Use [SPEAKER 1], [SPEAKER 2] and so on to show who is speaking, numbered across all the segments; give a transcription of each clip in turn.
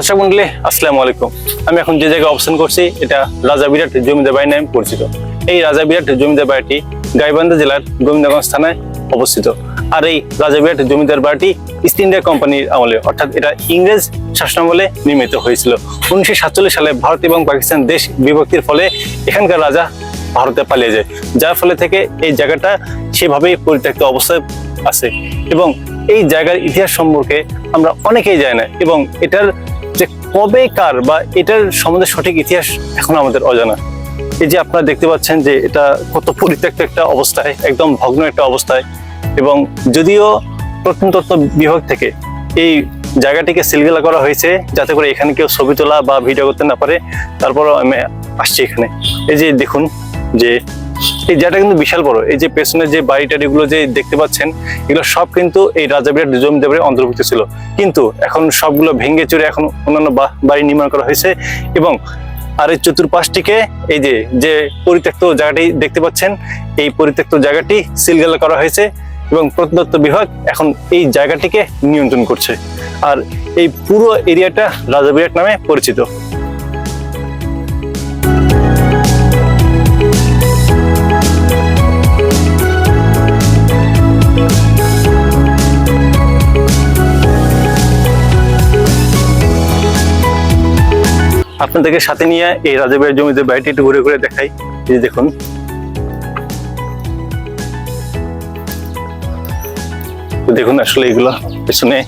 [SPEAKER 1] দর্শক মন্ডলী আসসালামু আলাইকুম। আমি এখন যে জায়গায় অবস্থান করছি, এটা রাজা বিরাট জমিদার বাড়ি নামে পরিচিত। এই রাজা বিরাট জমিদার বাড়িটি গাইবান্ধা জেলার গোবিন্দগঞ্জ থানায় অবস্থিত। আর এই রাজা বিরাট জমিদার বাড়িটি ইস্ট ইন্ডিয়া কোম্পানির আমলে, অর্থাৎ এটা ইংরেজ শাসনামলে নির্মিত হয়েছিল। উনিশশো সাতচল্লিশ সালে ভারত এবং পাকিস্তান দেশ বিভক্তির ফলে এখানকার রাজা ভারতে পালিয়ে যায়। যার ফলে থেকে এই জায়গাটা সেভাবেই পরিত্যক্ত অবস্থায় আছে। এবং এই জায়গার ইতিহাস সম্পর্কে আমরা অনেকেই জানি না, এবং এটার কবে কার বা এটার সম্বন্ধে সঠিক ইতিহাস এখন আমাদের অজানা। এই যে আপনারা দেখতে পাচ্ছেন যে এটা কত পরিত্যক্ত একটা অবস্থায়, একদম ভগ্ন একটা অবস্থায় এবং যদিও প্রত্নতত্ত্ব বিভাগ থেকে এই জায়গাটিকে সিলগেলা করা হয়েছে যাতে করে এখানে কেউ ছবি তোলা বা ভিডিও করতে না পারে, তারপরও আমি আসছি এখানে। এই যে দেখুন যে এই জায়গাটা কিন্তু বিশাল বড়। এই যে পেছনে যে বাড়ি টাড়িগুলো যে দেখতে পাচ্ছেন, এগুলো সব কিন্তু এই রাজা বিরাট জমিদারের অন্তর্ভুক্ত ছিল। কিন্তু এখন সবগুলো ভেঙে চুরে এখন অন্যান্য বাড়ি নির্মাণ করা হয়েছে এবং আর এই চতুর্পাশটিকে এই যে যে পরিত্যক্ত জায়গাটি দেখতে পাচ্ছেন, এই পরিত্যক্ত জায়গাটি সিলগালা করা হয়েছে এবং প্রত্নতত্ত্ব বিভাগ এখন এই জায়গাটিকে নিয়ন্ত্রণ করছে। আর এই পুরো এরিয়াটা রাজা বিরাট নামে পরিচিত। আপনাদেরকে সাথে নিয়ে এই রাজাবাড়ির জমিতে বাড়িটি একটু ঘুরে ঘুরে দেখাই। এই দেখুন। দেখুন আসলে এগুলো পেছনে।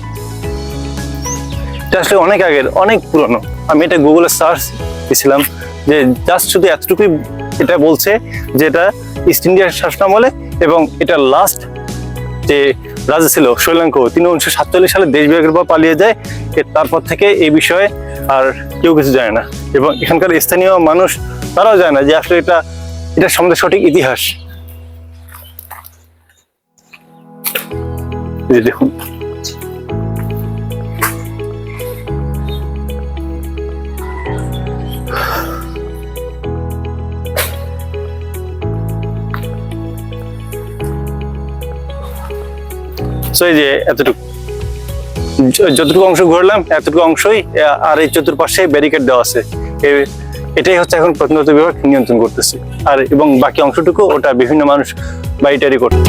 [SPEAKER 1] এটা আসলে অনেক আগের, অনেক পুরনো। আমি এটা গুগলে সার্চ দিয়েছিলাম যে জাস্ট শুধু এতটুকুই এটা বলছে যে এটা ইস্ট ইন্ডিয়ার শাসনামলে এবং এটা লাস্ট যে রাজা ছিল শৈলাঙ্ক তিনি উনিশশো সাতচল্লিশ সালে দেশ বিভাগের পর পালিয়ে যায়। তারপর থেকে এই বিষয়ে আর কেউ কিছু জানে না। এবং এখানকার স্থানীয় মানুষ, তারাও জানে না যে আসলে এটা এটা সম্বন্ধে সঠিক ইতিহাস। দেখুন। এই যে এতটুকু। যতটুকু অংশ ঘুরলাম, এতটুকু অংশই আর এই চতুর্পাশে ব্যারিকেড দেওয়া আছে। এটাই হচ্ছে এখন প্রত্নতত্ত্ব বিভাগ নিয়ন্ত্রণ করতেছে। আর এবং বাকি অংশটুকু ওটা বিভিন্ন মানুষ বাড়ি টাড়ি করতে।